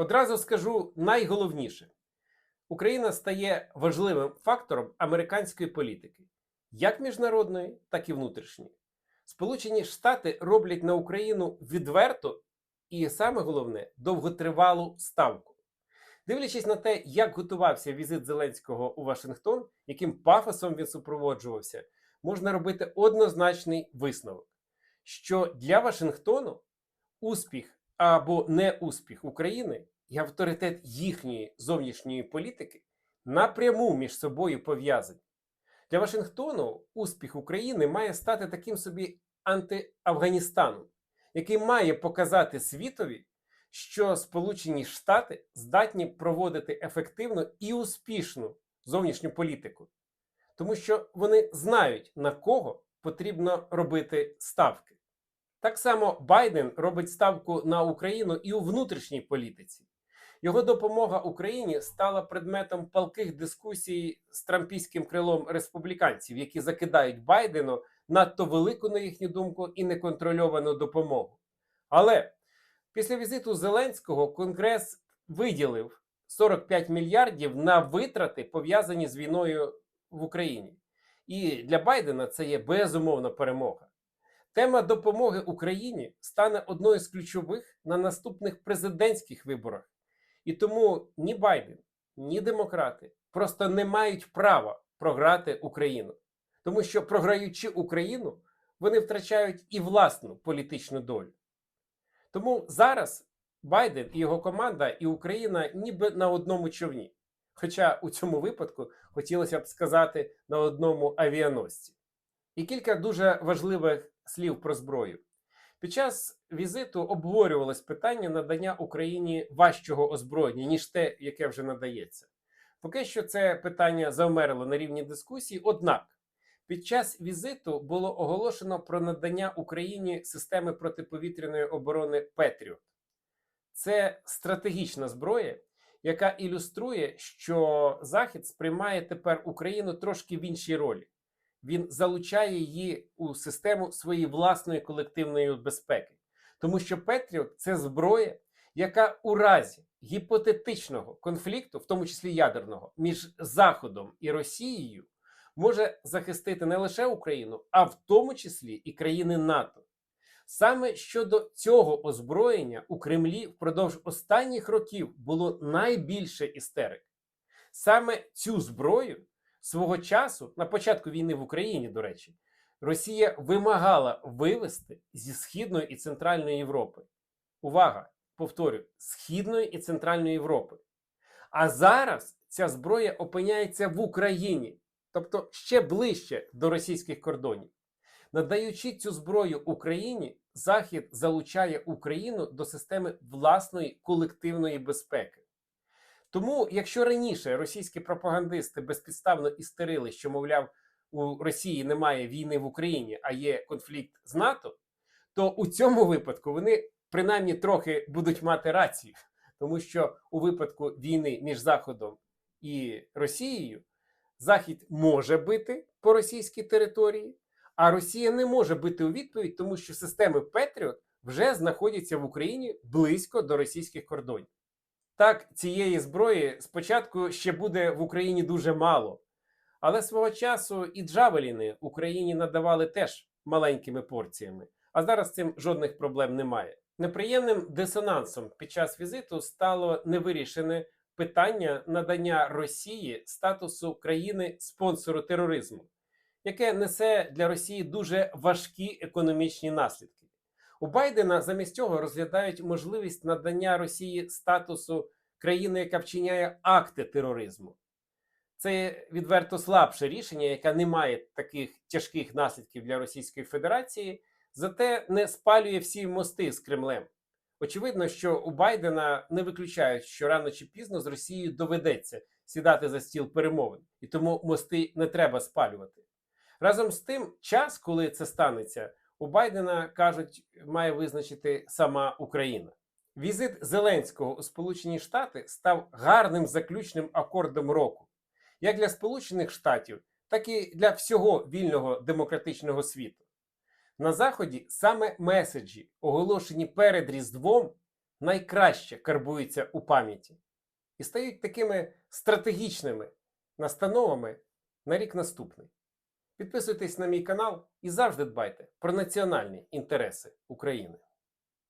Одразу скажу найголовніше: Україна стає важливим фактором американської політики, як міжнародної, так і внутрішньої. Сполучені Штати роблять на Україну відверто і саме головне довготривалу ставку. Дивлячись на те, як готувався візит Зеленського у Вашингтон, яким пафосом він супроводжувався, можна робити однозначний висновок, що для Вашингтону успіх або неуспіх України і авторитет їхньої зовнішньої політики напряму між собою пов'язані. Для Вашингтону успіх України має стати таким собі антиафганістаном, який має показати світові, що Сполучені Штати здатні проводити ефективну і успішну зовнішню політику, тому що вони знають на кого потрібно робити ставки. Так само Байден робить ставку на Україну і у внутрішній політиці. Його допомога Україні стала предметом палких дискусій з трампійським крилом республіканців, які закидають Байдену надто велику, на їхню думку, і неконтрольовану допомогу. Але після візиту Зеленського Конгрес виділив 45 мільярдів на витрати, пов'язані з війною в Україні. І для Байдена це є безумовна перемога. Тема допомоги Україні стане одною з ключових на наступних президентських виборах. І тому ні Байден, ні демократи просто не мають права програти Україну. Тому що, програючи Україну, вони втрачають і власну політичну долю. Тому зараз Байден і його команда, і Україна ніби на одному човні. Хоча у цьому випадку хотілося б сказати на одному авіаносці. І кілька дуже важливих слів про зброю. Під час візиту обговорювалось питання надання Україні важчого озброєння, ніж те, яке вже надається. Поки що це питання завмерло на рівні дискусії, однак під час візиту було оголошено про надання Україні системи протиповітряної оборони Петріот. Це стратегічна зброя, яка ілюструє, що Захід сприймає тепер Україну трошки в іншій ролі. Він залучає її у систему своєї власної колективної безпеки, тому що Петріот це зброя, яка у разі гіпотетичного конфлікту, в тому числі ядерного, між Заходом і Росією, може захистити не лише Україну, а в тому числі і країни НАТО. Саме щодо цього озброєння у Кремлі впродовж останніх років було найбільше істерик. Саме цю зброю свого часу, на початку війни в Україні, до речі, Росія вимагала вивести зі Східної і Центральної Європи. Увага! Повторю, Східної і Центральної Європи. А зараз ця зброя опиняється в Україні, тобто ще ближче до російських кордонів. Надаючи цю зброю Україні, Захід залучає Україну до системи власної колективної безпеки. Тому, якщо раніше російські пропагандисти безпідставно істерили, що, мовляв, у Росії немає війни в Україні, а є конфлікт з НАТО, то у цьому випадку вони принаймні трохи будуть мати рацію, тому що у випадку війни між Заходом і Росією Захід може бити по російській території, а Росія не може бити у відповідь, тому що системи Петріот вже знаходяться в Україні близько до російських кордонів. Так, цієї зброї спочатку ще буде в Україні дуже мало, але свого часу і джавеліни Україні надавали теж маленькими порціями, а зараз цим жодних проблем немає. Неприємним дисонансом під час візиту стало невирішене питання надання Росії статусу країни спонсору тероризму, яке несе для Росії дуже важкі економічні наслідки. У Байдена замість цього розглядають можливість надання Росії статусу країни, яка вчиняє акти тероризму. Це відверто слабше рішення, яке не має таких тяжких наслідків для Російської Федерації, зате не спалює всі мости з Кремлем. Очевидно, що у Байдена не виключають, що рано чи пізно з Росією доведеться сідати за стіл перемовин, і тому мости не треба спалювати. Разом з тим, час, коли це станеться, у Байдена кажуть, має визначити сама Україна. Візит Зеленського у Сполучені Штати став гарним заключним акордом року, як для Сполучених Штатів, так і для всього вільного демократичного світу. На Заході саме меседжі, оголошені перед Різдвом, найкраще карбуються у пам'яті і стають такими стратегічними настановами на рік наступний. Підписуйтесь на мій канал і завжди дбайте про національні інтереси України.